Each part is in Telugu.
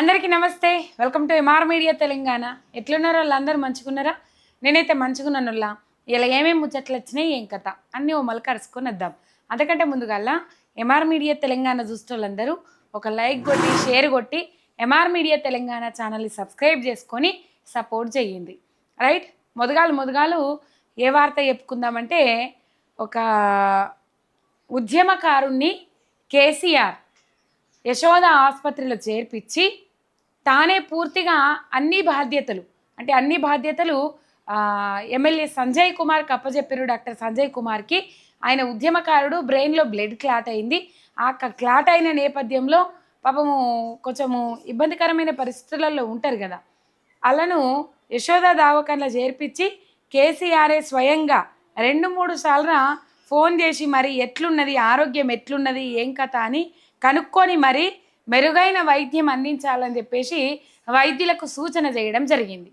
అందరికీ నమస్తే. Welcome to MR media Telangana ఎట్లున్నారో వాళ్ళందరూ మంచుకున్నారా? నేనైతే మంచుకున్నాను వాళ్ళ ఇలా ఏమేమి ముచ్చట్లు వచ్చినాయి ఏం కథ అన్నీ ఓ మలక అరుచుకొని వద్దాం. అంతకంటే ముందుగల్లా ఎంఆర్ మీడియా తెలంగాణ చూస్తే వాళ్ళందరూ ఒక లైక్ కొట్టి షేర్ కొట్టి ఎంఆర్ మీడియా తెలంగాణ ఛానల్ని సబ్స్క్రైబ్ చేసుకొని సపోర్ట్ చేయండి. రైట్ మొదగాలు మొదగాలు ఏ వార్త చెప్పుకుందామంటే ఒక ఉద్యమకారుణ్ణి కేసీఆర్ యశోద ఆసుపత్రిలో చేర్పించి తానే పూర్తిగా అన్ని బాధ్యతలు అంటే అన్ని బాధ్యతలు ఎమ్మెల్యే సంజయ్ కుమార్కి అప్పచెప్పారు డాక్టర్ సంజయ్ కుమార్కి. ఆయన ఉద్యమకారుడు బ్రెయిన్లో బ్లడ్ క్లాట్ అయింది. ఆ క్లాట్ అయిన నేపథ్యంలో పాపము కొంచెము ఇబ్బందికరమైన పరిస్థితులలో ఉంటారు కదా. అలను యశోద దావకంలో చేర్పించి కేసీఆర్ఏ స్వయంగా రెండు మూడు సార్లు ఫోన్ చేసి మరి ఎట్లున్నది? ఆరోగ్యం ఎట్లున్నది? ఏం కథ? అని కనుక్కొని మరి మెరుగైన వైద్యం అందించాలని చెప్పేసి వైద్యులకు సూచన చేయడం జరిగింది.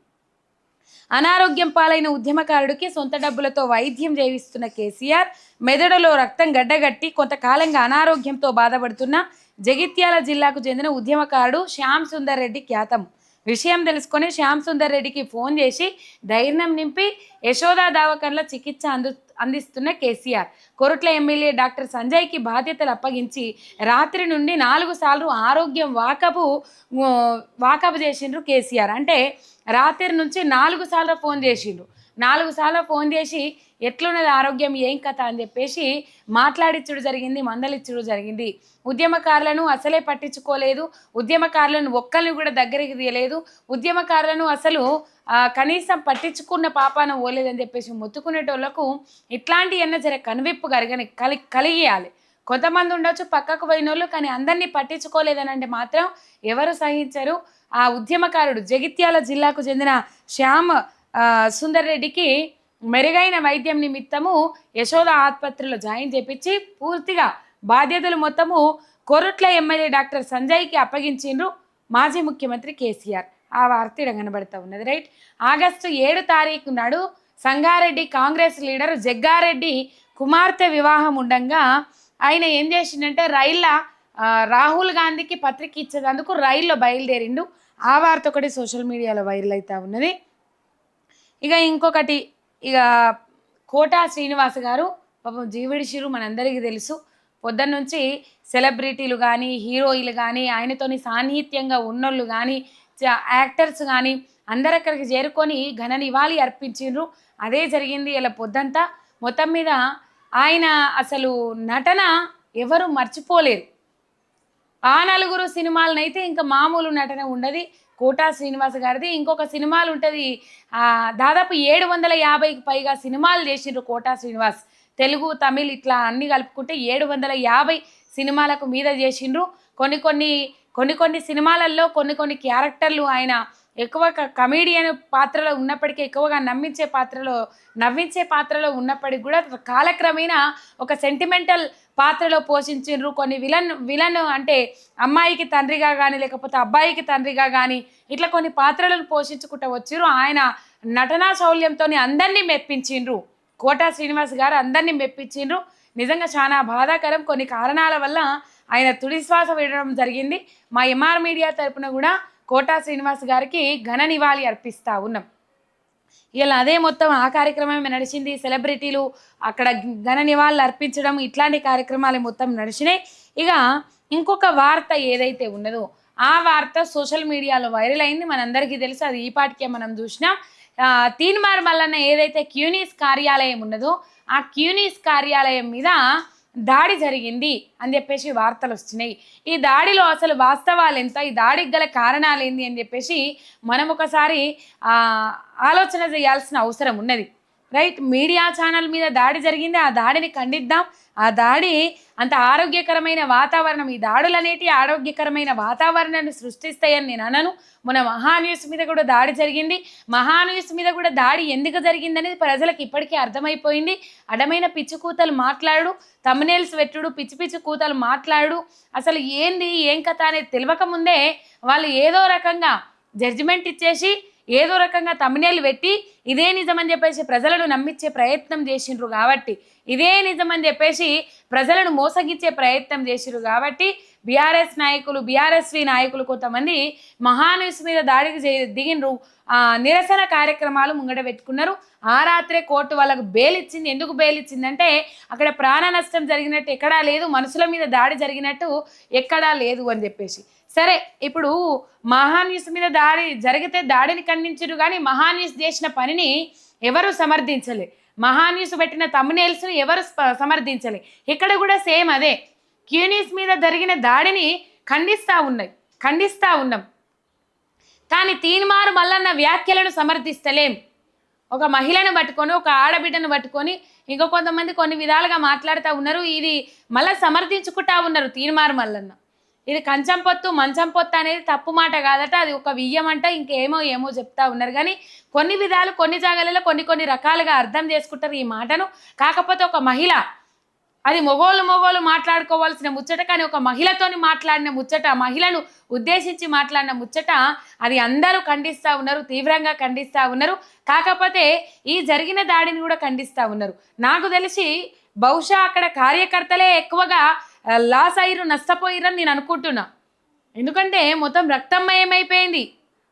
అనారోగ్యం పాలైన ఉద్యమకారుడికి సొంత డబ్బులతో వైద్యం చేయిస్తున్న కేసీఆర్ మెదడులో రక్తం గడ్డగట్టి కొంతకాలంగా అనారోగ్యంతో బాధపడుతున్న జగిత్యాల జిల్లాకు చెందిన ఉద్యమకారుడు శ్యామ్ సుందర్ రెడ్డి ఖ్యాతం. విషయం తెలుసుకొని శ్యామ్ సుందర్ రెడ్డికి ఫోన్ చేసి ధైర్యం నింపి యశోదా దావకర్ల చికిత్స అందు అందిస్తున్న కేసీఆర్. కొరుట్ల ఎమ్మెల్యే డాక్టర్ సంజయ్కి బాధ్యతలు అప్పగించి రాత్రి నుండి నాలుగు సార్లు ఆరోగ్యం వాకపు వాకపు చేసిండ్రు కేసీఆర్. అంటే రాత్రి నుంచి నాలుగు సార్లు ఫోన్ చేసిండ్రు. నాలుగు సార్లు ఫోన్ చేసి ఎట్లున్నది ఆరోగ్యం? ఏం కథ? అని చెప్పేసి మాట్లాడిచ్చుడు జరిగింది మందలిచ్చుడు జరిగింది. ఉద్యమకారులను అసలే పట్టించుకోలేదు. ఉద్యమకారులను ఒక్కరిని కూడా దగ్గరికి తీయలేదు. ఉద్యమకారులను అసలు కనీసం పట్టించుకున్న పాపాన ఓలేదని చెప్పేసి మొత్తుకునేటోళ్ళకు ఇట్లాంటి ఎన్న జర కనువిప్పు కరగని కలి కలిగియాలి. కొంతమంది ఉండొచ్చు పక్కకు పోయిన వాళ్ళు కానీ అందరినీ పట్టించుకోలేదని అంటే మాత్రం ఎవరు సహించరు. ఆ ఉద్యమకారుడు జగిత్యాల జిల్లాకు చెందిన శ్యామ్ సుందర్ రెడ్డికి మెరుగైన వైద్యం నిమిత్తము యశోద ఆసుపత్రిలో జాయిన్ చేపించి పూర్తిగా బాధ్యతలు మొత్తము కొరుట్ల ఎమ్మెల్యే డాక్టర్ సంజయ్కి అప్పగించిండ్రు మాజీ ముఖ్యమంత్రి కేసీఆర్. ఆ వార్త ఇక్కడ కనబడతా ఉన్నది. రైట్? ఆగస్టు ఏడు తారీఖు నాడు సంగారెడ్డి కాంగ్రెస్ లీడర్ జగ్గారెడ్డి కుమార్తె వివాహం ఉండంగా ఆయన ఏం చేసిండంటే రైళ్ళ రాహుల్ గాంధీకి పత్రిక ఇచ్చేందుకు రైల్లో బయలుదేరిండు. ఆ వార్త ఒకటి సోషల్ మీడియాలో వైరల్ అవుతా ఉన్నది. ఇక ఇంకొకటి ఇక కోటా శ్రీనివాస్ గారు పాపం జీవిడిషిరు మనందరికీ తెలుసు. పొద్దున్న నుంచి సెలబ్రిటీలు కానీ హీరోయిలు కానీ ఆయనతోని సాన్నిహిత్యంగా ఉన్నోళ్ళు కానీ యాక్టర్స్ కానీ అందరు అక్కడికి చేరుకొని ఘన నివాళి అర్పించిండ్రు అదే జరిగింది ఇలా పొద్దంతా. మొత్తం మీద ఆయన అసలు నటన ఎవరు మర్చిపోలేరు. ఆ నలుగురు సినిమాలనైతే ఇంకా మామూలు నటన ఉండదు. కోటా శ్రీనివాస్ గారిది. ఇంకొక సినిమాలు ఉంటుంది దాదాపు ఏడు వందల యాభైకి పైగా సినిమాలు చేసిండ్రు కోటా శ్రీనివాస్. తెలుగు తమిళ్ ఇట్లా అన్ని కలుపుకుంటే ఏడు వందల యాభై సినిమాలకు మీద చేసిండ్రు. కొన్ని కొన్ని కొన్ని కొన్ని సినిమాలలో కొన్ని కొన్ని క్యారెక్టర్లు ఆయన ఎక్కువ కమేడియన్ పాత్రలో ఉన్నప్పటికీ ఎక్కువగా నమ్మించే పాత్రలో నవ్వించే పాత్రలో ఉన్నప్పటికీ కూడా కాలక్రమేణా ఒక సెంటిమెంటల్ పాత్రలో పోషించిండ్రు. కొన్ని విలన్ విలన్ అంటే అమ్మాయికి తండ్రిగా కానీ లేకపోతే అబ్బాయికి తండ్రిగా కానీ ఇట్లా కొన్ని పాత్రలను పోషించుకుంటూ వచ్చిర్రు. ఆయన నటనా శౌల్యంతో అందరినీ మెప్పించిండ్రు. కోటా శ్రీనివాస్ గారు అందరినీ మెప్పించిండ్రు. నిజంగా చాలా బాధాకరం. కొన్ని కారణాల వల్ల ఆయన తుడి శ్వాస విడడం జరిగింది. మా ఎంఆర్ మీడియా తరపున కూడా కోటా శ్రీనివాస్ గారికి ఘన నివాళి అర్పిస్తూ ఉన్నాం. ఇలా అదే మొత్తం ఆ కార్యక్రమమే నడిచింది. సెలబ్రిటీలు అక్కడ ఘన నివాళులు అర్పించడం ఇట్లాంటి కార్యక్రమాలు మొత్తం నడిచినాయి. ఇక ఇంకొక వార్త ఏదైతే ఉన్నదో ఆ వార్త సోషల్ మీడియాలో వైరల్ అయింది. మనందరికీ తెలుసు అది ఈ పాటికే మనం చూసినాం. తీన్మార్ మల్లన్న ఏదైతే క్యూనీస్ కార్యాలయం ఉన్నదో ఆ క్యూనీస్ కార్యాలయం మీద దాడి జరిగింది అని చెప్పేసి వార్తలు వస్తున్నాయి. ఈ దాడిలో అసలు వాస్తవాలు ఎంత? ఈ దాడికి గల కారణాలు ఏంది అని చెప్పేసి మనం ఒకసారి ఆలోచన చేయాల్సిన అవసరం ఉన్నది. రైట్? మీడియా ఛానల్ మీద దాడి జరిగింది. ఆ దాడిని ఖండిద్దాం. ఆ దాడి అంత ఆరోగ్యకరమైన వాతావరణం. ఈ దాడులు అనేటి ఆరోగ్యకరమైన వాతావరణాన్ని సృష్టిస్తాయని నేను అనను. మన మహాన్యూస్ మీద కూడా దాడి జరిగింది. మహాన్యూస్ మీద కూడా దాడి ఎందుకు జరిగిందనేది ప్రజలకు ఇప్పటికీ అర్థమైపోయింది. అడమైన పిచ్చి కూతలు మాట్లాడు. తమ్నేల్స్ పెట్టుడు పిచ్చి పిచ్చి కూతలు మాట్లాడు. అసలు ఏంది? ఏం కథ అనేది తెలియక ముందే వాళ్ళు ఏదో రకంగా జడ్జిమెంట్ ఇచ్చేసి ఏదో రకంగా తమిళలు పెట్టి ఇదే నిజమని చెప్పేసి ప్రజలను నమ్మించే ప్రయత్నం చేసిండ్రు కాబట్టి ఇదే నిజమని చెప్పేసి ప్రజలను మోసగించే ప్రయత్నం చేసిర్రు కాబట్టి బీఆర్ఎస్ నాయకులు బీఆర్ఎస్వి నాయకులు కొంతమంది మహాన్యూస్ మీద దాడికి దిగినరు. నిరసన కార్యక్రమాలు ముంగట పెట్టుకున్నారు. ఆ రాత్రే కోర్టు వాళ్ళకు బెయిల్ ఇచ్చింది ఎందుకు బెయిల్ ఇచ్చిందంటే అక్కడ ప్రాణ నష్టం జరిగినట్టు ఎక్కడా లేదు. మనుషుల మీద దాడి జరిగినట్టు ఎక్కడా లేదు అని చెప్పేసి. సరే ఇప్పుడు మహాన్యూస్ మీద దాడి జరిగితే దాడిని ఖండించరు కానీ మహాన్యూస్ చేసిన పనిని ఎవరు సమర్థించలే? మహాన్యూస్ పెట్టిన తమ్మునేల్స్ని ఎవరు సమర్థించలే? ఇక్కడ కూడా సేమ్ అదే. క్యూనిస్ మీద జరిగిన దాడిని ఖండిస్తూ ఉన్నాయి ఖండిస్తూ ఉన్నాం. కానీ తీన్మారు మల్లన్న వ్యాఖ్యలను సమర్థిస్తలేం. ఒక మహిళను పట్టుకొని ఒక ఆడబిడ్డను పట్టుకొని ఇంకో కొంతమంది కొన్ని విధాలుగా మాట్లాడుతూ ఉన్నారు. ఇది మళ్ళీ సమర్థించుకుంటా ఉన్నారు తీన్మారు మల్లన్న. ఇది కంచం పొత్తు మంచం పొత్తు అనేది తప్పు మాట కాదట. అది ఒక వియ్యం అంట ఇంకేమో ఏమో చెప్తా ఉన్నారు. కానీ కొన్ని విధాలు కొన్ని జాగాలలో కొన్ని కొన్ని రకాలుగా అర్థం చేసుకుంటారు ఈ మాటను. కాకపోతే ఒక మహిళ అది మొగోళ్ళు మొగోళ్ళు మాట్లాడుకోవాల్సిన ముచ్చట కానీ ఒక మహిళతోని మాట్లాడిన ముచ్చట మహిళను ఉద్దేశించి మాట్లాడిన ముచ్చట అది అందరూ ఖండిస్తూ ఉన్నారు తీవ్రంగా ఖండిస్తూ ఉన్నారు. కాకపోతే ఈ జరిగిన దాడిని కూడా ఖండిస్తూ ఉన్నారు. నాకు తెలిసి బహుశా అక్కడ కార్యకర్తలే ఎక్కువగా లాస్ అయ్యారు నష్టపోయిరని నేను అనుకుంటున్నా. ఎందుకంటే మొత్తం రక్తమయం అయిపోయింది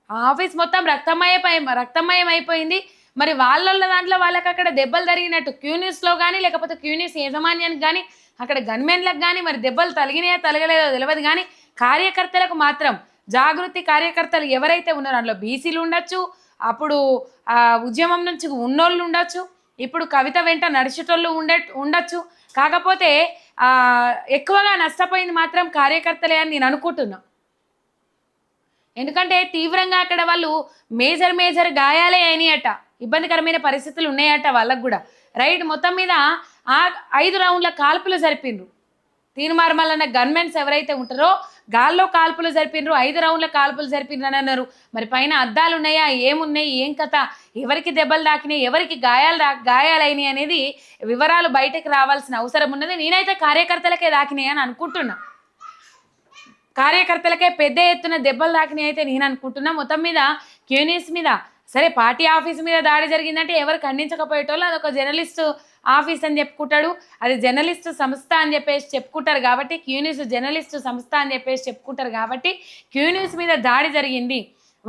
ఆఫీస్ మొత్తం రక్తమయ రక్తమయం అయిపోయింది మరి వాళ్ళ దాంట్లో వాళ్ళకి అక్కడ దెబ్బలు జరిగినట్టు క్యూనిస్లో కానీ లేకపోతే క్యూనిస్ యాజమాన్యానికి కానీ అక్కడ గన్మెన్లకు కానీ మరి దెబ్బలు తలిగినాయో తలగలేదో తెలియదు కానీ కార్యకర్తలకు మాత్రం జాగృతి కార్యకర్తలు ఎవరైతే ఉన్నారో అందులో బీసీలు ఉండొచ్చు అప్పుడు ఆ ఉద్యమం నుంచి ఉన్నోళ్ళు ఉండొచ్చు ఇప్పుడు కవిత వెంట నడిచేటోళ్ళు ఉండే ఉండొచ్చు. కాకపోతే ఆ, ఎక్కువగా నష్టపోయింది మాత్రం కార్యకర్తలే అని నేను అనుకుంటున్నా. ఎందుకంటే తీవ్రంగా అక్కడ వాళ్ళు మేజర్ మేజర్ గాయాలే అయినాయట. ఇబ్బందికరమైన పరిస్థితులు ఉన్నాయట వాళ్ళకు కూడా. రైట్ మొత్తం మీద ఆ ఐదు రౌండ్ల కాల్పులు జరిపిండ్రు. తీర్మార్మల్ గన్మెన్స్ ఎవరైతే ఉంటారో గాల్లో కాల్పులు జరిపినరు ఐదు రౌండ్ల కాల్పులు జరిపిండ్రు అన్నారు. మరి పైన అద్దాలు ఉన్నాయా ఏమున్నాయి ఏం కథ ఎవరికి దెబ్బలు దాకినాయి ఎవరికి గాయాలు దా గాయాలైనాయి అనేది వివరాలు బయటకు రావాల్సిన అవసరం ఉన్నది. నేనైతే కార్యకర్తలకే దాకినాయి అని అనుకుంటున్నా. కార్యకర్తలకే పెద్ద ఎత్తున దెబ్బలు దాకినాయి అయితే నేను అనుకుంటున్నా. మొత్తం మీద క్యూనిస్ మీద సరే పార్టీ ఆఫీస్ మీద దాడి జరిగిందంటే ఎవరు ఖండించకపోయేటోళ్ళు? అదొక జర్నలిస్ట్ ఆఫీస్ అని చెప్పుకుంటాడు. అది జర్నలిస్ట్ సంస్థ అని చెప్పేసి చెప్పుకుంటారు కాబట్టి క్యూనిస్ జర్నలిస్ట్ సంస్థ అని చెప్పేసి చెప్పుకుంటారు కాబట్టి క్యూనిస్ మీద దాడి జరిగింది.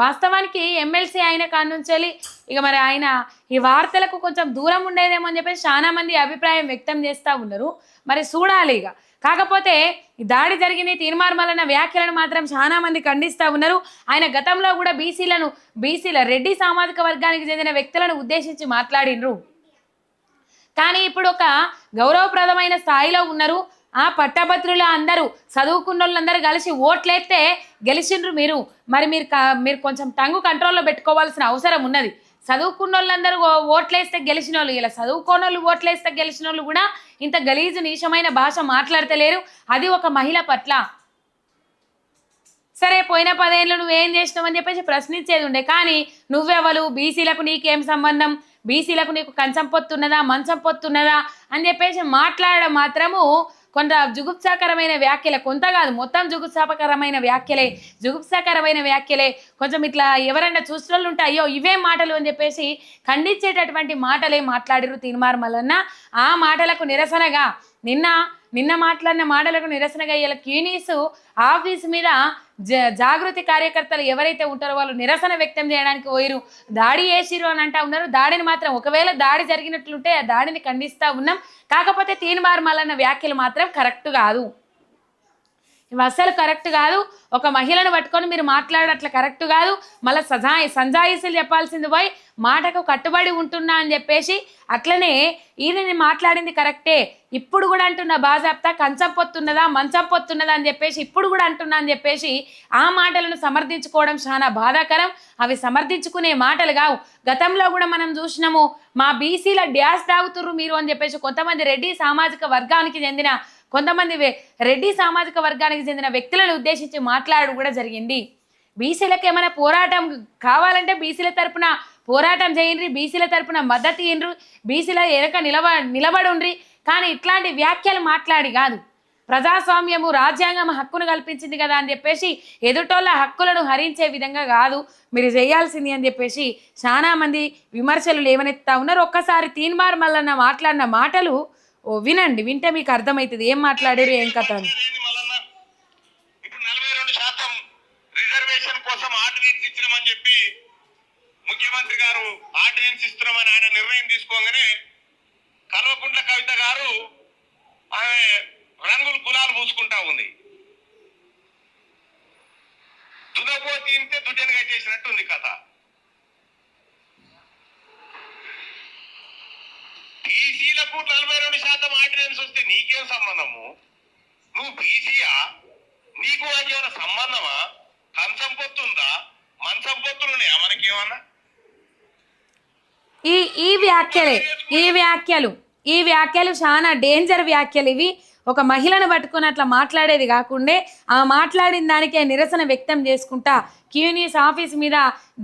వాస్తవానికి ఎమ్మెల్సీ అయిన కానుంచెల్లి ఇక మరి ఆయన ఈ వార్తలకు కొంచెం దూరం ఉండేదేమో అని చెప్పేసి చాలా మంది అభిప్రాయం వ్యక్తం చేస్తూ ఉన్నారు. మరి చూడాలి ఇక. కాకపోతే ఈ దాడి జరిగిన తీర్మార్మలన్న వ్యాఖ్యలను మాత్రం చాలా మంది ఖండిస్తూ ఉన్నారు. ఆయన గతంలో కూడా బీసీలను బీసీల రెడ్డి సామాజిక వర్గానికి చెందిన వ్యక్తులను ఉద్దేశించి మాట్లాడినరు కానీ ఇప్పుడు ఒక గౌరవప్రదమైన స్థాయిలో ఉన్నారు. ఆ పట్టభద్రుల అందరూ చదువుకున్న వాళ్ళందరూ కలిసి ఓట్లేస్తే గెలిచిండ్రు మీరు. మరి మీరు మీరు కొంచెం టంగు కంట్రోల్లో పెట్టుకోవాల్సిన అవసరం ఉన్నది. చదువుకున్న వాళ్ళందరూ ఓట్లేస్తే గెలిచిన వాళ్ళు ఇలా చదువుకోని వాళ్ళు ఓట్లేస్తే గెలిచిన వాళ్ళు కూడా ఇంత గలీజు నీచమైన భాష మాట్లాడతలేరు. అది ఒక మహిళ పట్ల. సరే పోయిన పదేళ్ళు నువ్వేం చేసినావు అని చెప్పేసి ప్రశ్నించేది ఉండే. కానీ నువ్వెవరు? బీసీలకు నీకేం సంబంధం? బీసీలకు నీకు కంచం పొత్తున్నదా మంచం పొత్తున్నదా అని చెప్పేసి మాట్లాడడం మాత్రము కొంత జుగుప్సాకరమైన వ్యాఖ్యలే. కొంత కాదు మొత్తం జుగుప్సాపకరమైన వ్యాఖ్యలే. జుగుప్సాకరమైన వ్యాఖ్యలే. కొంచెం ఇట్లా ఎవరైనా చూసిన ఉంటే అయ్యో ఇవే మాటలు అని చెప్పేసి ఖండించేటటువంటి మాటలే మాట్లాడిరు తీర్మార్ మల్లన్న. ఆ మాటలకు నిరసనగా నిన్న నిన్న మాట్లాడిన మాటలకు నిరసనగా ఇలా క్యూనీస్ ఆఫీస్ మీద జాగృతి కార్యకర్తలు ఎవరైతే ఉంటారో వాళ్ళు నిరసన వ్యక్తం చేయడానికి పోయిరు దాడి చేసిరు అని అంటా ఉన్నారు. దాడిని మాత్రం ఒకవేళ దాడి జరిగినట్లుంటే ఆ దాడిని ఖండిస్తూ ఉన్నాం. కాకపోతే తీన్మార్ మల్లన్న వ్యాఖ్యలు మాత్రం కరెక్ట్ కాదు. ఇవి అసలు కరెక్ట్ కాదు. ఒక మహిళను పట్టుకొని మీరు మాట్లాడట్ల కరెక్ట్ కాదు. మళ్ళీ సజాయి సంజాయిసీలు చెప్పాల్సింది పోయి మాటకు కట్టుబడి ఉంటున్నా అని చెప్పేసి అట్లనే ఈయనని మాట్లాడింది కరెక్టే. ఇప్పుడు కూడా అంటున్నా బాజాప్తా కంచం పొత్తున్నదా మంచం పొత్తున్నదా అని చెప్పేసి ఇప్పుడు కూడా అంటున్నా అని చెప్పేసి ఆ మాటలను సమర్థించుకోవడం చాలా బాధాకరం. అవి సమర్థించుకునే మాటలు కావు. గతంలో కూడా మనం చూసినాము మా బీసీల డ్యాస్ తాగుతుర్రు మీరు అని చెప్పేసి కొంతమంది రెడ్డి సామాజిక వర్గానికి చెందిన కొంతమంది రెడ్డి సామాజిక వర్గానికి చెందిన వ్యక్తులను ఉద్దేశించి మాట్లాడడం కూడా జరిగింది. బీసీలకు ఏమైనా పోరాటం కావాలంటే బీసీల తరపున పోరాటం చేయండి బీసీల తరపున మద్దతు ఇయ్యండ్రు బీసీల ఎరక నిలబ నిలబడుండ్రి. కానీ ఇట్లాంటి వ్యాఖ్యలు మాట్లాడి కాదు. ప్రజాస్వామ్యము రాజ్యాంగం హక్కును కల్పించింది కదా అని చెప్పేసి ఎదుటోళ్ళ హక్కులను హరించే విధంగా కాదు మీరు చేయాల్సింది అని చెప్పేసి చాలామంది విమర్శలు లేవనెత్తా ఉన్నారు. ఒక్కసారి తీన్మార్ మల్లన్న మాట్లాడిన మాటలు ఓ వినండి వింటే మీకు అర్థమవుతుంది ఏం మాట్లాడారు ఏం కథ అని? రిజర్వేషన్ కోసం ఆర్డినెన్స్ ఇచ్చినామని చెప్పి ముఖ్యమంత్రి గారు ఆర్డినెన్స్ ఇస్తున్నామని ఆయన నిర్ణయం తీసుకోగానే కల్వకుంట్ల కవిత గారు ఆమె రంగులు గులాలు పూసుకుంటా ఉంది. దునపోతి ఇంతే దుడ్డనిగా చేసినట్టు ఉంది కథ. బీసీలకు నలభై రెండు శాతం ఆర్డినెన్స్ వస్తే నీకేం సంబంధము? నువ్వు బీసీయా? నీకు అది ఏమైనా సంబంధమా? కంచం పొత్తుందా మంచం పొత్తులు ఉన్నాయా మనకేమన్నా? ఈ ఈ వ్యాఖ్యలే ఈ వ్యాఖ్యలు ఈ వ్యాఖ్యలు చాలా డేంజర్ వ్యాఖ్యలు ఇవి. ఒక మహిళను పట్టుకొని అట్లా మాట్లాడేది కాకుండా ఆ మాట్లాడిన దానికే నిరసన వ్యక్తం చేసుకుంటా క్యూనియస్ ఆఫీస్ మీద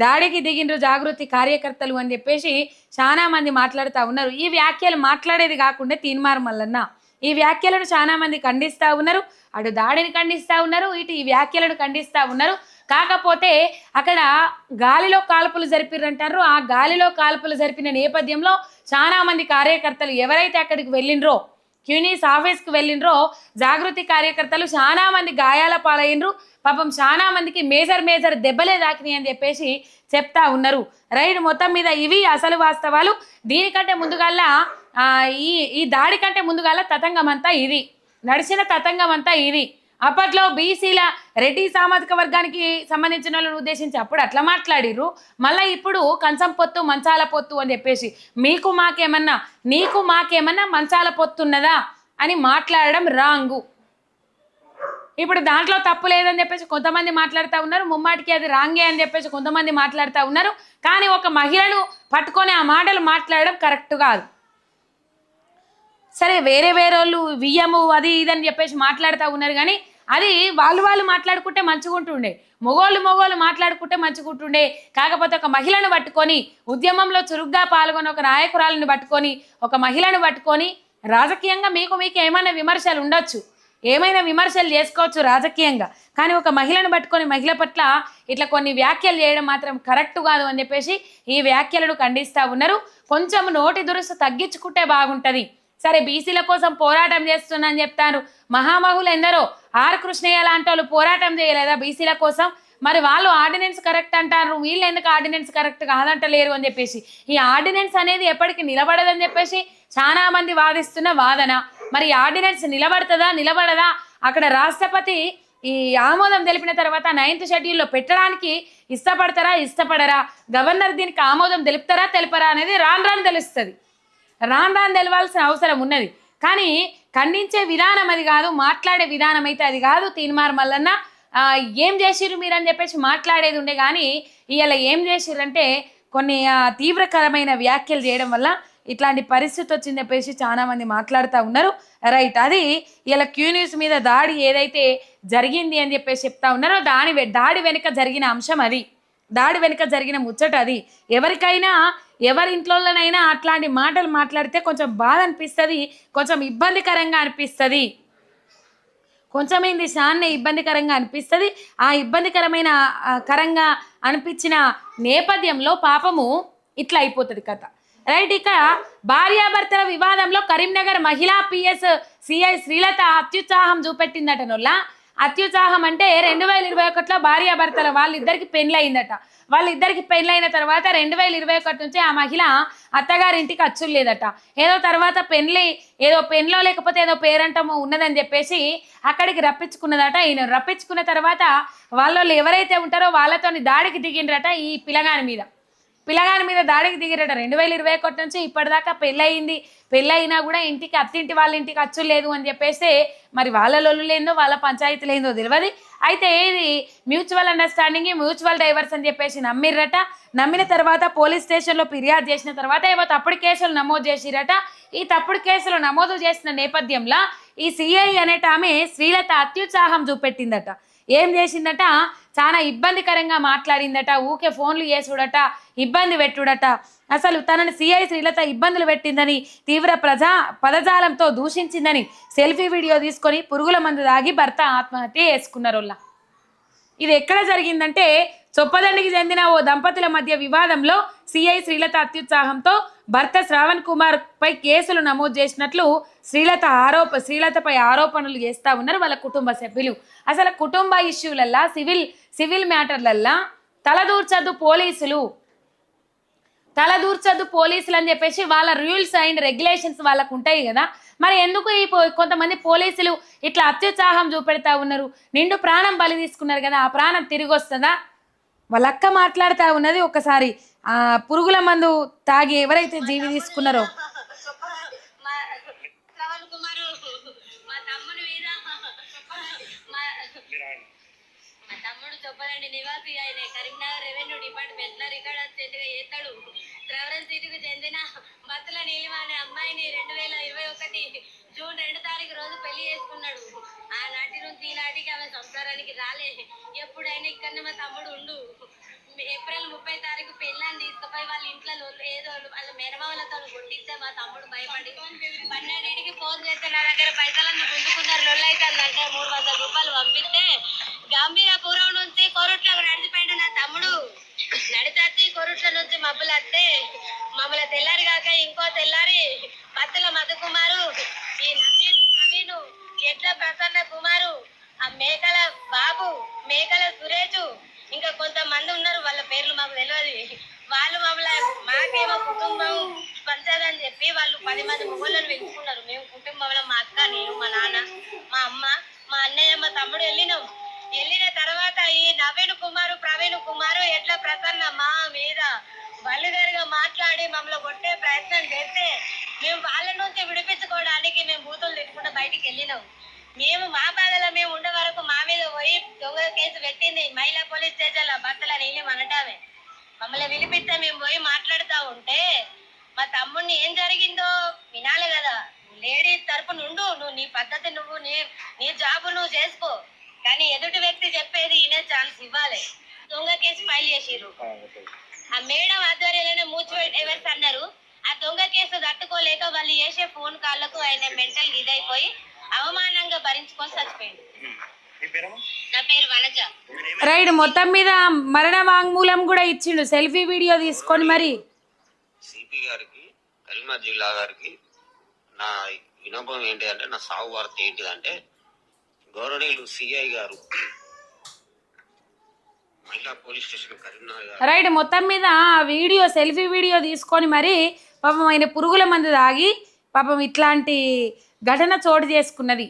దాడికి దిగిండ్రు జాగృతి కార్యకర్తలు అని చెప్పేసి చాలా మంది మాట్లాడుతూ ఉన్నారు. ఈ వ్యాఖ్యలు మాట్లాడేది కాకుండా తీన్మార్ మల్లన్న. ఈ వ్యాఖ్యలను చాలా మంది ఖండిస్తూ ఉన్నారు. అటు దాడిని ఖండిస్తూ ఉన్నారు ఇటు ఈ వ్యాఖ్యలను ఖండిస్తూ ఉన్నారు. కాకపోతే అక్కడ గాలిలో కాల్పులు జరిపిరంటారు ఆ గాలిలో కాల్పులు జరిపిన నేపథ్యంలో చాలా మంది కార్యకర్తలు ఎవరైతే అక్కడికి వెళ్ళిండ్రో క్యూనీస్ ఆఫీస్కి వెళ్ళిండ్రో జాగృతి కార్యకర్తలు చాలా మంది గాయాల పాలైనరు పాపం చాలా మందికి మేజర్ మేజర్ దెబ్బలే దాకినాయి అని చెప్పేసి చెప్తా ఉన్నారు. రైడ్ మొత్తం మీద ఇవి అసలు వాస్తవాలు. దీనికంటే ముందుగల్లా ఈ ఈ దాడి కంటే ముందుగల్లా తతంగం అంతా ఇది. నడిచిన తతంగం అంతా ఇది. అప్పట్లో బీసీల రెడ్డి సామాజిక వర్గానికి సంబంధించిన వాళ్ళని ఉద్దేశించి అప్పుడు అట్లా మాట్లాడిర్రు. మళ్ళీ ఇప్పుడు కంచం పొత్తు మంచాల పొత్తు అని చెప్పేసి మీకు మాకేమన్నా నీకు మాకేమన్నా మంచాల పొత్తు ఉన్నదా? అని మాట్లాడడం రాంగు. ఇప్పుడు దాంట్లో తప్పు లేదని చెప్పేసి కొంతమంది మాట్లాడుతూ ఉన్నారు. ముమ్మాటికి అది రాంగే అని చెప్పేసి కొంతమంది మాట్లాడుతూ ఉన్నారు. కానీ ఒక మహిళను పట్టుకొని ఆ మాటలు మాట్లాడడం కరెక్ట్ కాదు. సరే వేరే వేరే వాళ్ళు వియ్యము అది ఇదని చెప్పేసి మాట్లాడుతూ ఉన్నారు కానీ అది వాళ్ళు వాళ్ళు మాట్లాడుకుంటే మంచిగుంటుండే మొగోళ్ళు మొగోళ్ళు మాట్లాడుకుంటే మంచిగుంటుండే కాకపోతే ఒక మహిళను పట్టుకొని ఉద్యమంలో చురుగ్గా పాల్గొని ఒక నాయకురాలను పట్టుకొని ఒక మహిళను పట్టుకొని రాజకీయంగా మీకు మీకు ఏమైనా విమర్శలు ఉండొచ్చు. ఏమైనా విమర్శలు చేసుకోవచ్చు రాజకీయంగా. కానీ ఒక మహిళను పట్టుకొని మహిళ పట్ల ఇట్లా కొన్ని వ్యాఖ్యలు చేయడం మాత్రం కరెక్ట్ కాదు అని చెప్పేసి ఈ వ్యాఖ్యలను ఖండిస్తూ ఉన్నారు. కొంచెం నోటి దురుసు తగ్గించుకుంటే బాగుంటుంది. సరే బీసీల కోసం పోరాటం చేస్తున్నా అని చెప్తారు. మహామహులు ఎందరో? ఆర్ కృష్ణయ్య లాంటి వాళ్ళు పోరాటం చేయలేదా బీసీల కోసం? మరి వాళ్ళు ఆర్డినెన్స్ కరెక్ట్ అంటారు. వీళ్ళు ఎందుకు ఆర్డినెన్స్ కరెక్ట్ కాదంటలేరు అని చెప్పేసి. ఈ ఆర్డినెన్స్ అనేది ఎప్పటికీ నిలబడదని చెప్పేసి చాలా మంది వాదిస్తున్న వాదన. మరి ఆర్డినెన్స్ నిలబడుతుందా? నిలబడదా? అక్కడ రాష్ట్రపతి ఈ ఆమోదం తెలిపిన తర్వాత నైన్త్ షెడ్యూల్లో పెట్టడానికి ఇష్టపడతారా? ఇష్టపడరా? గవర్నర్ దీనికి ఆమోదం తెలుపుతారా? తెలుపరా? అనేది రాను రాను తెలుస్తుంది. రాను రాను తెలవాల్సిన అవసరం ఉన్నది. కానీ ఖండించే విధానం అది కాదు మాట్లాడే విధానం అయితే అది కాదు. తీన్మార్ మల్లన్న ఏం చేసిర్రు మీరు అని చెప్పేసి మాట్లాడేది ఉండే కానీ ఇలా ఏం చేసిర్రంటే కొన్ని తీవ్రకరమైన వ్యాఖ్యలు చేయడం వల్ల ఇట్లాంటి పరిస్థితి వచ్చింది చెప్పేసి చాలామంది మాట్లాడుతూ ఉన్నారు. రైట్ అది ఇలా క్యూ న్యూస్ మీద దాడి ఏదైతే జరిగింది అని చెప్పేసి చెప్తా ఉన్నారో దాని దాడి వెనుక జరిగిన అంశం అది. దాడి వెనుక జరిగిన ముచ్చట అది. ఎవరికైనా ఎవరి ఇంట్లోనైనా అట్లాంటి మాటలు మాట్లాడితే కొంచెం బాధ అనిపిస్తుంది కొంచెం ఇబ్బందికరంగా అనిపిస్తుంది. కొంచెం ఏంది శాన్నే ఇబ్బందికరంగా అనిపిస్తుంది. ఆ ఇబ్బందికరమైన కరంగా అనిపించిన నేపథ్యంలో పాపము ఇట్లా అయిపోతుంది కథ. రైట్ ఇక భార్యాభర్తల వివాదంలో కరీంనగర్ మహిళా పిఎస్ సిఐ శ్రీలత అత్యుత్సాహం చూపెట్టిందట నొల్ల. అత్యుత్సాహం అంటే రెండు వేల ఇరవై ఒకటిలో భార్యాభర్తల వాళ్ళిద్దరికి పెళ్ళి అయిందట వాళ్ళిద్దరికి పెళ్ళైన తర్వాత రెండు వేల ఇరవై ఒకటి నుంచి ఆ మహిళ అత్తగారింటికి అచ్చులు లేదట. ఏదో తర్వాత పెళ్ళి ఏదో పెన్లో లేకపోతే ఏదో పేరంటమో ఉన్నదని చెప్పేసి అక్కడికి రప్పించుకున్నదట. ఈయన రప్పించుకున్న తర్వాత వాళ్ళు ఎవరైతే ఉంటారో వాళ్ళతోని దాడికి దిగిండ్రట ఈ పిల్లగాని మీద. పిల్లగాని మీద దాడికి దిగిరట రెండు వేల ఇరవై ఒకటి నుంచి ఇప్పటిదాకా పెళ్ళయింది. పెళ్ళయినా కూడా ఇంటికి అత్తింటి వాళ్ళ ఇంటికి అచ్చు లేదు అని చెప్పేస్తే మరి వాళ్ళ లొల్లు లేదో వాళ్ళ పంచాయతీ లేదో తెలియదు అయితే ఇది మ్యూచువల్ అండర్స్టాండింగ్ మ్యూచువల్ డైవర్స్ అని చెప్పేసి నమ్మిర్రట. నమ్మిన తర్వాత పోలీస్ స్టేషన్లో ఫిర్యాదు చేసిన తర్వాత ఏవో తప్పుడు కేసులు నమోదు చేసిరట. ఈ తప్పుడు కేసులు నమోదు చేసిన నేపథ్యంలో ఈ సిఐ అనేట ఆమె శ్రీలత అత్యుత్సాహం చూపెట్టిందట. ఏం చేసిందట? చాలా ఇబ్బందికరంగా మాట్లాడిందట. ఊకే ఫోన్లు చేసుడట ఇబ్బంది పెట్టుడట. అసలు తనని సిఐ శ్రీలత ఇబ్బందులు పెట్టిందని తీవ్ర ప్రజా పదజాలంతో దూషించిందని సెల్ఫీ వీడియో తీసుకొని పురుగుల మందు దాగి భర్త ఆత్మహత్య చేసుకున్నారు ఇది ఎక్కడ జరిగిందంటే చొప్పదండికి చెందిన ఓ దంపతుల మధ్య వివాదంలో సిఐ శ్రీలత అత్యుత్సాహంతో భర్త శ్రావణ్ కుమార్ పై కేసులు నమోదు చేసినట్లు శ్రీలత ఆరోప శ్రీలతపై ఆరోపణలు చేస్తా ఉన్నారు వాళ్ళ కుటుంబ సభ్యులు. అసలు కుటుంబ ఇష్యూలల్లా సివిల్ సివిల్ మ్యాటర్లల్లా తలదూర్చద్దు పోలీసులు. తలదూర్చద్దు పోలీసులు అని చెప్పేసి వాళ్ళ రూల్స్ అండ్ రెగ్యులేషన్స్ వాళ్ళకు ఉంటాయి కదా. మరి ఎందుకు ఈ పో- కొంతమంది పోలీసులు ఇట్లా అత్యుత్సాహం చూపెడతా ఉన్నారు? నిండు ప్రాణం బలి తీసుకున్నారు కదా ఆ ప్రాణం తిరిగి వస్తుందా? వాళ్ళ అక్క ఉన్నది ఒకసారి. ఆ పురుగుల మందు తాగి ఎవరైతే జీవి తీసుకున్నారో. మా తమ్ముడు చెప్పాలండి నివాసి ఆయన కరీంనగర్ రెవెన్యూ డిపార్ట్మెంట్ రికార్డ్ చేస్తాడు. ట్రావెల్ సిటీకి చెందిన బత్తుల నీలిమ అనే అమ్మాయిని రెండు వేల ఇరవై ఒకటి జూన్ రెండు తారీఖు రోజు పెళ్ళి చేసుకున్నాడు. ఆనాటి నుంచి ఈనాటికి ఆమె సంసారానికి రాలే. ఎప్పుడైనా ఇక్కడనే మా తమ్ముడు ఉండు. ఏప్రిల్ ముప్పై తారీఖు పెళ్ళాన్ని తీసుకుపోయి వాళ్ళ ఇంట్లో ఏదో వాళ్ళ మెరమావులతో కొట్టిస్తే మా తమ్ముడు భయపడి పన్నెండింటికి ఫోన్ చేస్తే నా దగ్గర పైసలన్నీ గుంజుకున్నారు. లొల్లు అవుతుందంటే మూడు వందల రూపాయలు పంపిస్తే గంభీరపురం నుంచి కొరుట్లకు నడిచిపోయిన నా తమ్ముడు. నడిచొచ్చి కొరుట్ల నుంచి మబ్బులు వస్తే మమ్మల్ని తెల్లారి కాక ఇంకో తెల్లారి పత్తుల మధుకుమారు ఈ నవీన్ నవీను ఎడ్ల ప్రసన్న కుమారు ఆ మేకల బాబు మేకల సురేషు ఇంకా కొంతమంది ఉన్నారు వాళ్ళ పేర్లు మాకు తెలియదు వాళ్ళు మమ్మల్ని మాకేమో కుటుంబం పంచదని చెప్పి వాళ్ళు పది మంది మొగోళ్ళని పెంచుకున్నారు. మేము కుటుంబంలో మా అక్క నేను మా నాన్న మా అమ్మ మా అన్నయ్య మా తమ్ముడు వెళ్ళినాం. వెళ్ళిన తర్వాత ఈ నవీన్ కుమారు ప్రవీణ్ కుమారు ఎట్లా ప్రసన్న మా మీద వల్లుగారిగా మాట్లాడి మమ్మల్ని కొట్టే ప్రయత్నం చేస్తే మేము వాళ్ళ నుంచి విడిపించుకోవడానికి మేము బూతులు తిట్టుకుంటూ బయటికి వెళ్ళినాం. మేము మా బాధలో మేము ఉండే వరకు మా మీద పోయి దొంగ కేసు పెట్టింది. మహిళా పోలీస్ స్టేషన్లో భర్తల నీళ్ళు అనటామే మమ్మల్ని వినిపిస్తే మేము పోయి మాట్లాడుతూ ఉంటే మా తమ్ముడిని ఏం జరిగిందో వినాలి కదా. లేడీ తరపు నుండు నువ్వు నీ పద్ధతి నువ్వు నీ నీ జాబు నువ్వు చేసుకో. కానీ ఎదుటి వ్యక్తి చెప్పేది ఈయన ఛాన్స్ ఇవ్వాలి. దొంగ కేసు ఫైల్ చేసిర్రు. ఆ మేడం ఆధ్వర్యంలోనే మూచివేట్ ఎవర్స్ అన్నారు ఆ దొంగ కేసు తట్టుకోలేక వాళ్ళు చేసే ఫోన్ కాళ్ళకు ఆయన మెంటల్ ఇదైపోయి అవమానంగా భరించుకొని చచ్చిపోయింది నా పేరు వనజ. రైట్ మొత్తం మీద మరణ వాంగ్మూలం కూడా ఇచ్చిండు. సెల్ఫీ వీడియో తీసుకొని మరి. సిపి గారికి కరీంనగర్ జిల్లా గారికి నా వినోభం ఏంటిదంటే నా సాగు వార్త ఏంటిదంటే గౌరవనీయులు సిఐ గారు మహిళా పోలీస్ స్టేషన్ కరీంనగర్ రైట్ మొత్తం మీద ఆ వీడియో సెల్ఫీ వీడియో తీసుకొని మరి పాపం ఆయన పురుగుల మందు తాగి పాపం ఇట్లాంటి ఘటన చోటు చేసుకున్నది.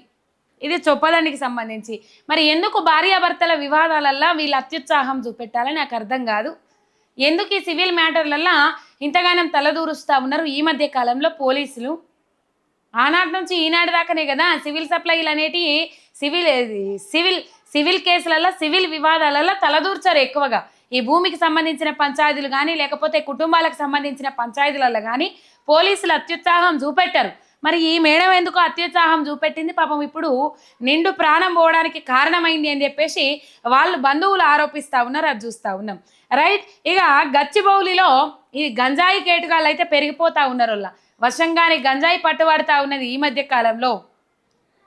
ఇది చొప్పదండికి సంబంధించి. మరి ఎందుకు భార్యాభర్తల వివాదాలల్లో వీళ్ళు అత్యుత్సాహం చూపెట్టాలని నాకు అర్థం కాదు. ఎందుకు ఈ సివిల్ మ్యాటర్లల్లా ఇంతగానం తలదూరుస్తూ ఉన్నారు ఈ మధ్య కాలంలో పోలీసులు? ఆనాటి నుంచి ఈనాటి దాకానే కదా సివిల్ సప్లైలు అనేటివి సివిల్ సివిల్ సివిల్ కేసులలో సివిల్ వివాదాలలో తలదూర్చారు ఎక్కువగా. ఈ భూమికి సంబంధించిన పంచాయతీలు కానీ లేకపోతే కుటుంబాలకు సంబంధించిన పంచాయతీలలో కానీ పోలీసులు అత్యుత్సాహం చూపెట్టారు. మరి ఈ మేడం ఎందుకు అత్యుత్సాహం చూపెట్టింది? పాపం ఇప్పుడు నిండు ప్రాణం పోవడానికి కారణమైంది అని చెప్పేసి వాళ్ళు బంధువులు ఆరోపిస్తూ ఉన్నారు అది చూస్తూ ఉన్నాం. రైట్ ఇక గచ్చిబౌలిలో ఈ గంజాయి కేటుగాళ్ళు అయితే పెరిగిపోతూ ఉన్నారు వాళ్ళ. వర్షంగానే గంజాయి పట్టుబడతా ఉన్నది ఈ మధ్య కాలంలో.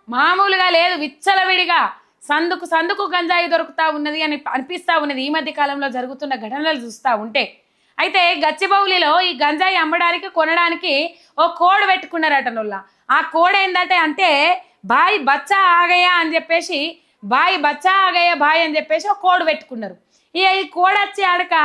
మామూలుగా లేదు విచ్చలవిడిగా సందుకు సందుకు గంజాయి దొరుకుతా ఉన్నది అని అనిపిస్తూ ఉన్నది ఈ మధ్య కాలంలో జరుగుతున్న ఘటనలు చూస్తూ ఉంటే. అయితే గచ్చిబౌలిలో ఈ గంజాయి అమ్మడానికి కొనడానికి ఓ కోడ్ పెట్టుకున్నారట నొల్ల. ఆ కోడ్ ఏంటంటే అంటే బాయ్ బచ్చా ఆగయా అని చెప్పేసి బాయ్ బచ్చా ఆగయ్య బాయ్ అని చెప్పేసి ఒక కోడ్ పెట్టుకున్నారు. ఇక ఈ కోడ్ వచ్చి ఆడక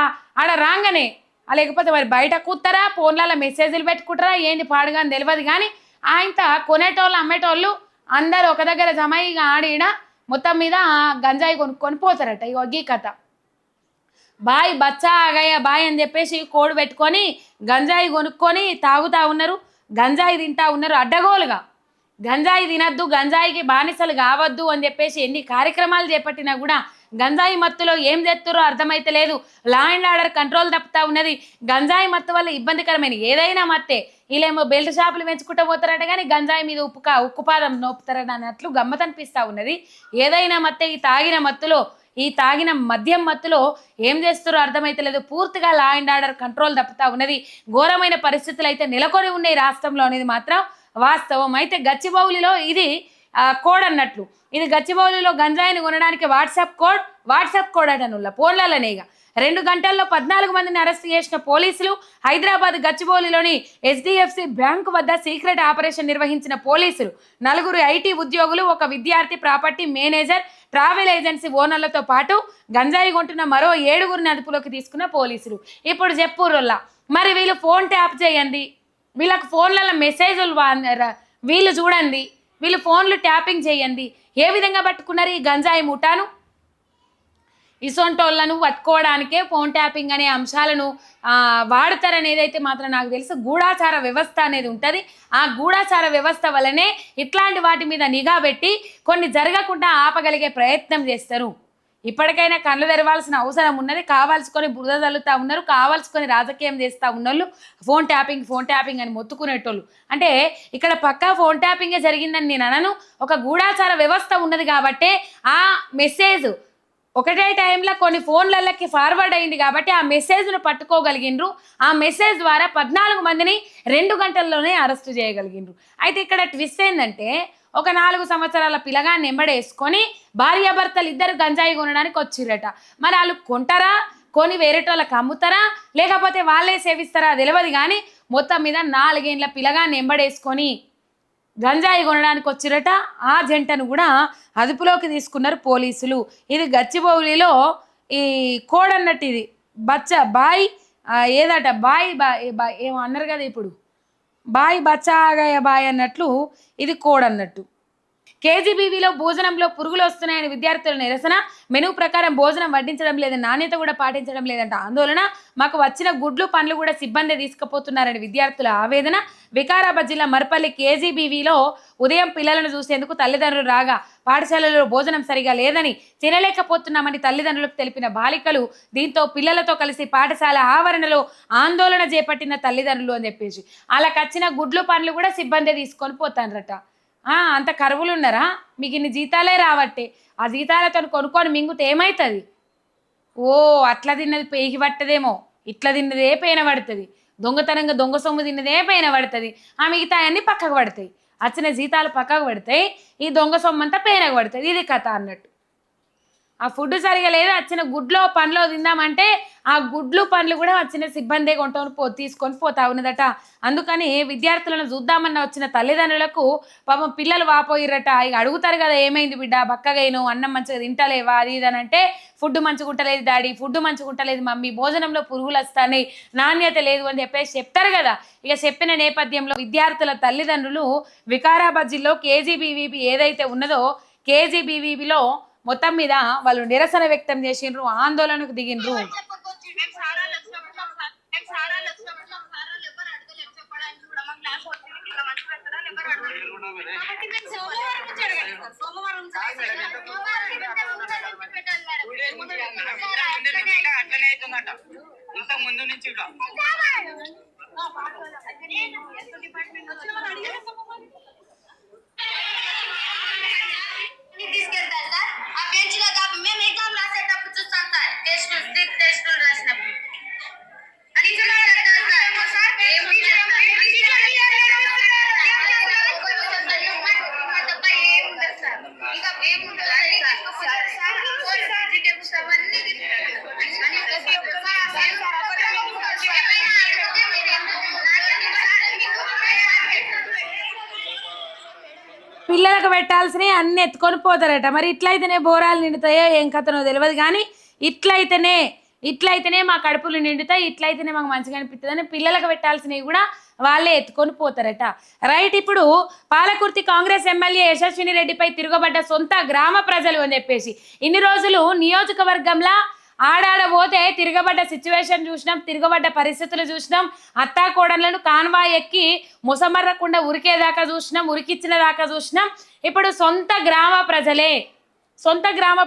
ఆడ రాగానే లేకపోతే మరి బయట కూతారా ఫోన్లలో మెసేజ్లు పెట్టుకుంటారా? ఏంది పాడుగా అని తెలియదు కానీ ఆయనత కొనేటోళ్ళు అమ్మేటోళ్ళు అందరు ఒక దగ్గర జమాయిగా ఇక ఆడిన మొత్తం మీద గంజాయి కొనుక్కొని పోతారట ఇగో గీ కథ. బాయ్ బచ్చా ఆగయ్య బాయ్ అని చెప్పేసి కోడి పెట్టుకొని గంజాయి కొనుక్కొని తాగుతా ఉన్నారు. గంజాయి తింటా ఉన్నారు అడ్డగోలుగా. గంజాయి తినద్దు గంజాయికి బానిసలు కావద్దు అని చెప్పేసి ఎన్ని కార్యక్రమాలు చేపట్టినా కూడా గంజాయి మత్తులో ఏం చేస్తారో అర్థమైతలేదు లా అండ్ ఆర్డర్ కంట్రోల్ తప్పుతా ఉన్నది. గంజాయి మత్తు వల్ల ఇబ్బందికరమైన ఏదైనా మత్తే వీళ్ళేమో బెల్ట్ షాపులు పెంచుకుంటూ పోతారట కానీ గంజాయి మీద ఉప్పుక ఉక్కుపాదం నోపుతారని అన్నట్లు గమ్మత్ అనిపిస్తూ ఉన్నది. ఏదైనా మత్తే ఈ తాగిన మత్తులో ఈ తాగిన మద్యం మత్తులో ఏం చేస్తారో అర్థమైతలేదు పూర్తిగా లా అండ్ ఆర్డర్ కంట్రోల్ తప్పుతా ఉన్నది. ఘోరమైన పరిస్థితులు అయితే నెలకొని ఉన్నాయి రాష్ట్రంలో అనేది మాత్రం వాస్తవం అయితే గచ్చిబౌలిలో ఇది కోడ్ అన్నట్లు. ఇది గచ్చిబౌలిలో గంజాయిని కొనడానికి వాట్సాప్ కోడ్ వాట్సాప్ కోడ్ అటనుల్ల ఫోన్లలోనే ఇక రెండు గంటల్లో పద్నాలుగు మందిని అరెస్ట్ చేసిన పోలీసులు హైదరాబాద్ గచ్చిబౌలిలోని హెచ్డిఎఫ్సి బ్యాంకు వద్ద సీక్రెట్ ఆపరేషన్ నిర్వహించిన పోలీసులు. నలుగురు ఐటీ ఉద్యోగులు ఒక విద్యార్థి ప్రాపర్టీ మేనేజర్ ట్రావెల్ ఏజెన్సీ ఓనర్లతో పాటు గంజాయి కొంటున్న మరో ఏడుగురిని అదుపులోకి తీసుకున్న పోలీసులు. ఇప్పుడు చెప్పుర్రొల్లా మరి వీళ్ళు ఫోన్ ట్యాప్ చేయండి. వీళ్ళకి ఫోన్లలో మెసేజ్లు వీళ్ళు చూడండి వీళ్ళు ఫోన్లు ట్యాపింగ్ చేయండి. ఏ విధంగా పట్టుకున్నారు ఈ గంజాయి ముఠాను ఇసొంటోళ్ళను పట్టుకోవడానికే ఫోన్ ట్యాపింగ్ అనే అంశాలను ఆ, వాడతారనేది అయితే మాత్రం నాకు తెలుసు. గూఢాచార వ్యవస్థ అనేది ఉంటుంది. ఆ గూఢాచార వ్యవస్థ వల్లనే ఇట్లాంటి వాటి మీద నిఘా పెట్టి కొన్ని జరగకుండా ఆపగలిగే ప్రయత్నం చేస్తారు. ఇప్పటికైనా కళ్ళు తెరవాల్సిన అవసరం ఉన్నది. కావాల్సుకొని బురద తల్లుతా ఉన్నారు. కావాల్సుకొని రాజకీయం చేస్తూ ఉన్నోళ్ళు ఫోన్ ట్యాపింగ్ ఫోన్ ట్యాపింగ్ అని మొత్తుకునేటోళ్ళు. అంటే ఇక్కడ పక్కా ఫోన్ ట్యాపింగే జరిగిందని నేను అనను. ఒక గూఢాచార వ్యవస్థ ఉన్నది కాబట్టే ఆ మెసేజ్ ఒకటే టైంలో కొన్ని ఫోన్లకి ఫార్వర్డ్ అయింది కాబట్టి ఆ మెసేజ్ను పట్టుకోగలిగిండ్రు. ఆ మెసేజ్ ద్వారా పద్నాలుగు మందిని రెండు గంటల్లోనే అరెస్టు చేయగలిగిండ్రు. అయితే ఇక్కడ ట్విస్ట్ ఏంటంటే ఒక నాలుగు సంవత్సరాల పిల్లగాన్ని ఎంబడేసుకొని భార్యాభర్తలు ఇద్దరు గంజాయి కొనడానికి వచ్చిర్రట. మరి వాళ్ళు కొంటారా? కొని వేరేటోళ్ళకి అమ్ముతారా? లేకపోతే వాళ్ళే సేవిస్తారా? తెలియదు కానీ మొత్తం మీద నాలుగేండ్ల పిల్లగాన్ని ఎంబడేసుకొని గంజాయి కొనడానికి వచ్చిరట ఆ జంటను కూడా అదుపులోకి తీసుకున్నారు పోలీసులు. ఇది గచ్చిబౌలిలో ఈ కోడన్నట్టు ఇది బచ్చ బాయ్ ఏదట? బాయ్ బాయ్ బాయ్ ఏమో అన్నారు కదా ఇప్పుడు. బాయ్ బచ్చాగయ బాయ్ అన్నట్లు ఇది కోడన్నట్టు. కేజీబీవీలో భోజనంలో పురుగులు వస్తున్నాయని విద్యార్థుల నిరసన. మెనూ ప్రకారం భోజనం వడ్డించడం లేదని నాణ్యత కూడా పాటించడం లేదంట ఆందోళన. మాకు వచ్చిన గుడ్లు పండ్లు కూడా సిబ్బంది తీసుకుపోతున్నారని విద్యార్థుల ఆవేదన. వికారాబాద్ జిల్లా మర్పల్లి కేజీబీవీలో ఉదయం పిల్లలను చూసేందుకు తల్లిదండ్రులు రాగా పాఠశాలలో భోజనం సరిగా లేదని తినలేకపోతున్నామని తల్లిదండ్రులకు తెలిపిన బాలికలు దీంతో పిల్లలతో కలిసి పాఠశాల ఆవరణలో ఆందోళన చేపట్టిన తల్లిదండ్రులు అని చెప్పేసి. వాళ్ళకి వచ్చిన గుడ్లు పండ్లు కూడా సిబ్బంది తీసుకొని పోతానరట అంత కరువులు ఉన్నారా మీకు ఇన్ని జీతాలే రావట్టే. ఆ జీతాలతో కొనుక్కొని మింగుతే ఏమవుతుంది ఓ అట్లా తిన్నది పేగి పట్టదేమో. ఇట్లా తిన్నదే పైన పడుతుంది. దొంగతనంగా దొంగ సొమ్ము తిన్నదే పైన పడుతుంది. ఆ మిగతా అన్నీ పక్కకు పడతాయి. వచ్చిన జీతాలు పక్కకు పడతాయి. ఈ దొంగ సొమ్ము అంతా పైనకు పడుతుంది ఇది కథ అన్నట్టు. ఆ ఫుడ్ సరిగా లేదు వచ్చిన గుడ్లో పండ్లో తిందామంటే ఆ గుడ్లు పండ్లు కూడా వచ్చిన సిబ్బంది కొంటాను పో తీసుకొని పోతా ఉన్నదట. అందుకని విద్యార్థులను చూద్దామన్న వచ్చిన తల్లిదండ్రులకు పాపం పిల్లలు వాపోయిర్రట. ఇక అడుగుతారు కదా ఏమైంది బిడ్డ? బక్కగైను అన్నం మంచిగా తింటలేవా? అది ఇది అని అంటే ఫుడ్ మంచిగా ఉంటలేదు డాడీ ఫుడ్ మంచిగా ఉంటలేదు మమ్మీ భోజనంలో పురుగులు వస్తాయి నాణ్యత లేదు అని చెప్పేసి చెప్తారు కదా. ఇక చెప్పిన నేపథ్యంలో విద్యార్థుల తల్లిదండ్రులు వికారాబాద్ జిల్లా కేజీబీవీబీ ఏదైతే ఉన్నదో కేజీబీవీబీలో మొత్తం మీద వాళ్ళు నిరసన వ్యక్తం చేసిండ్రు ఆందోళనకు దిగిండ్రు. ముందు నుంచి తీసుకెళ్తారు సార్ ఆ బెంచ్లో కాపీ మేము ఎగ్జామ్ రాసేటప్పుడు చూస్తాం సార్ టెస్టులు స్ట్రిక్ టెస్టులు రాసినప్పుడు అది చూడాలి కదా సార్ ఏముంది తప్ప ఏముండదు సార్ ఇంకా ఏముండదు సార్ వెజిటేబుల్స్ అవన్నీ అన్ని ప్రతి ఒక్క ఏమైనా అడిగితే మీరు ఎందుకు నాకేంటి సార్ మీకు పిల్లలకు పెట్టాల్సినవి అన్ని ఎత్తుకొని పోతారట. మరి ఇట్లయితేనే బోరాలు నిండుతాయో ఏం కథనో తెలియదు కానీ ఇట్లయితేనే ఇట్లయితేనే మా కడుపులు నిండుతాయి ఇట్లయితేనే మాకు మంచిగా అనిపిస్తుంది అని పిల్లలకు పెట్టాల్సినవి కూడా వాళ్ళే ఎత్తుకొని పోతారట. రైట్ ఇప్పుడు పాలకుర్తి కాంగ్రెస్ ఎమ్మెల్యే యశస్విని రెడ్డిపై తిరగబడ్డ సొంత గ్రామ ప్రజలు అని చెప్పేసి ఇన్ని రోజులు నియోజకవర్గంలో ఆడాడ పోతే తిరగబడ్డ సిచ్యువేషన్ చూసినాం తిరగబడ్డ పరిస్థితులు చూసినాం. అత్తా కోడళ్ళను కాన్వాయ్ ఎక్కి ముసమర్రకుండా ఉరికేదాకా చూసినాం ఉరికిచ్చిన దాకా చూసినాం. ఇప్పుడు సొంత గ్రామ ప్రజలే సొంత గ్రామ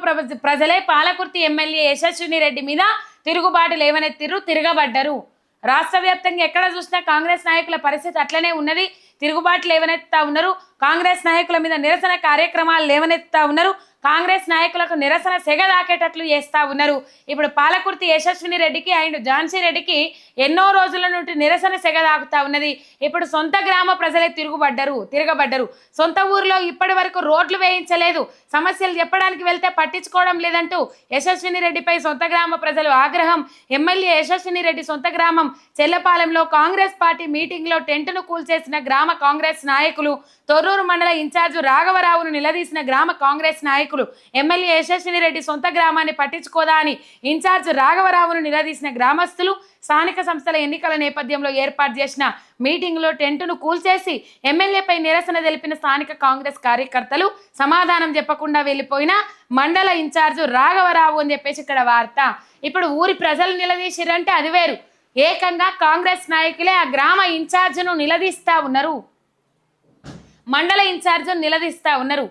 ప్రజలే పాలకుర్తి ఎమ్మెల్యే యశస్విని రెడ్డి మీద తిరుగుబాటు లేవనెత్తిర్రు తిరగబడ్డరు. రాష్ట్ర వ్యాప్తంగా ఎక్కడ చూసినా కాంగ్రెస్ నాయకుల పరిస్థితి అట్లనే ఉన్నది. తిరుగుబాటు లేవనెత్తా ఉన్నారు. కాంగ్రెస్ నాయకుల మీద నిరసన కార్యక్రమాలు లేవనెత్తా ఉన్నారు. కాంగ్రెస్ నాయకులకు నిరసన సెగ దాకేటట్లు చేస్తా ఉన్నారు. ఇప్పుడు పాలకుర్తి యశస్విని రెడ్డికి అండ్ ఝాన్సీ రెడ్డికి ఎన్నో రోజుల నుండి నిరసన సెగ దాకుతా ఉన్నది. ఇప్పుడు సొంత గ్రామ ప్రజలే తిరుగుబడ్డరు తిరగబడ్డరు. సొంత ఊరిలో ఇప్పటి వరకు రోడ్లు వేయించలేదు. సమస్యలు చెప్పడానికి వెళ్తే పట్టించుకోవడం లేదంటూ యశస్విని రెడ్డిపై సొంత గ్రామ ప్రజలు ఆగ్రహం. ఎమ్మెల్యే యశస్విని రెడ్డి సొంత గ్రామం చెల్లపాలెంలో కాంగ్రెస్ పార్టీ మీటింగ్లో టెంటును కూల్చేసిన గ్రామ కాంగ్రెస్ నాయకులు తొర్రూరు మండల ఇన్ఛార్జు రాఘవరావును నిలదీసిన గ్రామ కాంగ్రెస్ నాయకులు ఎమ్మెల్యే యశస్విని రెడ్డి సొంత గ్రామాన్ని పట్టించుకోదా అని ఇన్ఛార్జ్ రాఘవరావును నిలదీసిన గ్రామస్తులు స్థానిక సంస్థల ఎన్నికల నేపథ్యంలో ఏర్పాటు చేసిన మీటింగ్లో టెంటును కూల్చేసి ఎమ్మెల్యేపై నిరసన తెలిపిన స్థానిక కాంగ్రెస్ కార్యకర్తలు సమాధానం చెప్పకుండా వెళ్ళిపోయిన మండల ఇన్ఛార్జు రాఘవరావు అని చెప్పేసి ఇక్కడ వార్త. ఇప్పుడు ఊరి ప్రజలు నిలదీసిరంటే అది వేరు. ఏకంగా కాంగ్రెస్ నాయకులే ఆ గ్రామ ఇన్ఛార్జ్ను నిలదీస్తా ఉన్నారు. మండల ఇన్ఛార్జ్ నిలదీస్తా ఉన్నారు.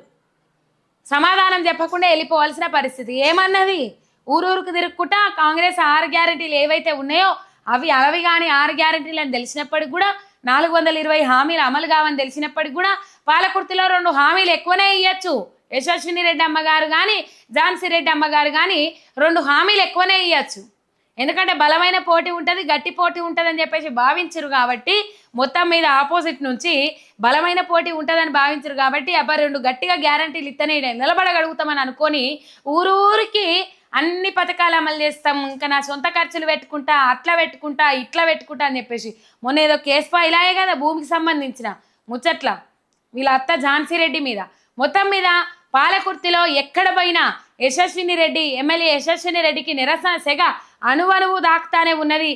సమాధానం చెప్పకుండా వెళ్ళిపోవాల్సిన పరిస్థితి ఏమన్నది? ఊరూరుకు తిరుక్కుంటా కాంగ్రెస్ ఆరు గ్యారెంటీలు ఏవైతే ఉన్నాయో అవి అలవి కానీ ఆరు గ్యారెంటీలు అని తెలిసినప్పటికి కూడా నాలుగు వందల ఇరవై హామీలు అమలు కావని తెలిసినప్పటికి కూడా పాలకుర్తిలో రెండు హామీలు ఎక్కువనే ఇవ్వచ్చు యశస్విని రెడ్డి అమ్మగారు కానీ ఝాన్సీ రెడ్డి అమ్మగారు కానీ రెండు హామీలు ఎక్కువనే ఇవ్వచ్చు ఎందుకంటే బలమైన పోటీ ఉంటుంది గట్టి పోటీ ఉంటుంది అని చెప్పేసి భావించరు కాబట్టి మొత్తం మీద ఆపోజిట్ నుంచి బలమైన పోటీ ఉంటుందని భావించరు కాబట్టి అబ్బా రెండు గట్టిగా గ్యారంటీలు ఇస్తేనే నిలబడగలుగుతామని అనుకొని ఊరూరికి అన్ని పథకాలు అమలు చేస్తాం ఇంకా నా సొంత ఖర్చులు పెట్టుకుంటా అట్లా పెట్టుకుంటా ఇట్లా పెట్టుకుంటా అని చెప్పేసి. మొన్న ఏదో కేసు ఫైలాయే కదా భూమికి సంబంధించిన ముచ్చట్ల వీళ్ళ అత్త ఝాన్సీ రెడ్డి మీద. మొత్తం మీద పాలకుర్తిలో ఎక్కడ పోయినా యశస్విని రెడ్డి ఎమ్మెల్యే యశస్విని రెడ్డికి నిరసన సెగ అణువణువు దాకుతానే ఉన్నది.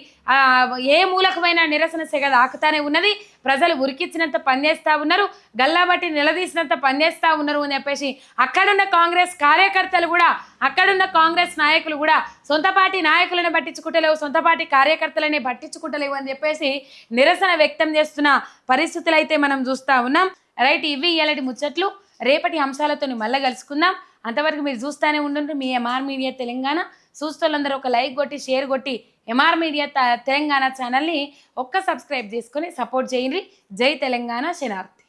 ఏ మూలకమైన నిరసన సెగ దాకుతానే ఉన్నది. ప్రజలు ఉరికిచ్చినంత పనిచేస్తూ ఉన్నారు. గల్లాబట్టి నిలదీసినంత పనిచేస్తూ ఉన్నారు అని చెప్పేసి అక్కడున్న కాంగ్రెస్ కార్యకర్తలు కూడా అక్కడున్న కాంగ్రెస్ నాయకులు కూడా సొంత పార్టీ నాయకులను పట్టించుకుంటలేవు సొంత పార్టీ కార్యకర్తలని పట్టించుకుంటలేవు అని చెప్పేసి నిరసన వ్యక్తం చేస్తున్న పరిస్థితులు అయితే మనం చూస్తూ ఉన్నాం. రైట్ ఇవి ఇలాంటి ముచ్చట్లు. రేపటి అంశాలతో మళ్ళీ కలుసుకుందాం. అంతవరకు మీరు చూస్తూనే ఉండండి మీ ఎంఆర్ మీడియా తెలంగాణ. చూస్తోళ్ళందరూ ఒక లైక్ కొట్టి షేర్ కొట్టి ఎంఆర్ మీడియా త- తెలంగాణ ఛానల్ని ఒక్క సబ్స్క్రైబ్ చేసుకొని సపోర్ట్ చేయండి. జై తెలంగాణ శనార్థి